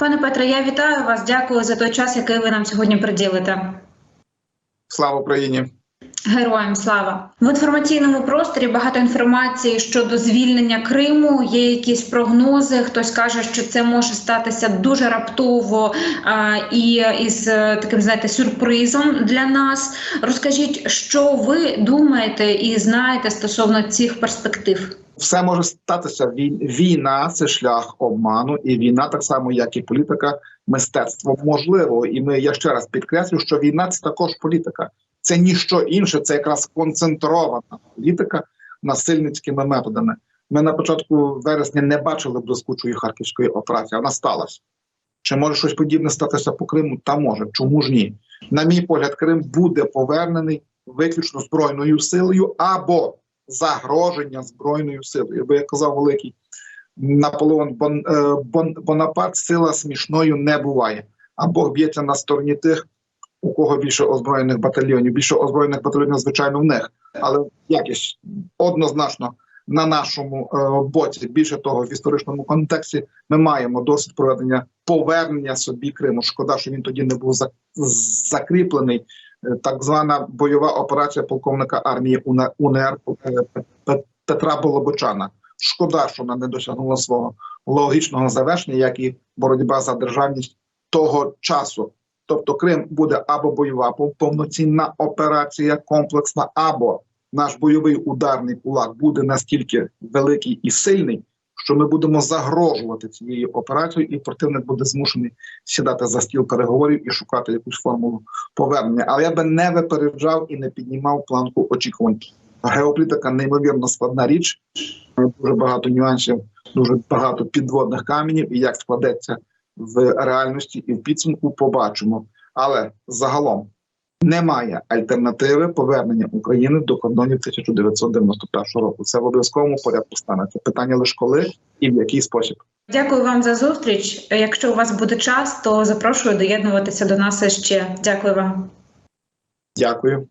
Пане Петре, я вітаю вас. Дякую за той час, який ви нам сьогодні приділите. Слава Україні! Героям слава в інформаційному просторі. Багато інформації щодо звільнення Криму. Є якісь прогнози. Хтось каже, що це може статися дуже раптово а, і із е, таким знаєте сюрпризом для нас. Розкажіть, що ви думаєте і знаєте стосовно цих перспектив? Все може статися. Війна це шлях обману, і війна, так само як і політика, мистецтво можливо. І ми я ще раз підкреслю, що війна це також політика. Це ніщо інше, це якраз концентрована політика насильницькими методами. Ми на початку вересня не бачили блискучої харківської операції. Вона сталася. Чи може щось подібне статися по Криму? Та може. Чому ж ні? На мій погляд, Крим буде повернений виключно збройною силою або загроження збройною силою. Бо як казав великий Наполеон Бон, е, Бон, Бонапарт, сила смішною не буває. А Бог б'ється на стороні тих, у кого більше озброєних батальйонів. Більше озброєних батальйонів, звичайно, в них, але якість однозначно на нашому е, боці. Більше того, в історичному контексті ми маємо досвід проведення повернення собі Криму. Шкода, що він тоді не був за- закріплений. Е, Так звана бойова операція полковника армії УНР е, Пе- Петра Болобочана. Шкода, що вона не досягнула свого логічного завершення, як і боротьба за державність того часу. Тобто Крим буде або бойова повноцінна операція комплексна, або наш бойовий ударний кулак буде настільки великий і сильний, що ми будемо загрожувати цією операцією, і противник буде змушений сідати за стіл переговорів і шукати якусь формулу повернення. Але я би не випереджав і не піднімав планку очікувань. Геополітика неймовірно складна річ, дуже багато нюансів, дуже багато підводних каменів, і як складеться в реальності і в підсумку побачимо. Але загалом немає альтернативи повернення України до кордонів 1991 року. Це в обов'язковому порядку стане. Це питання лише коли і в який спосіб. Дякую вам за зустріч. Якщо у вас буде час, то запрошую доєднуватися до нас ще. Дякую вам. Дякую.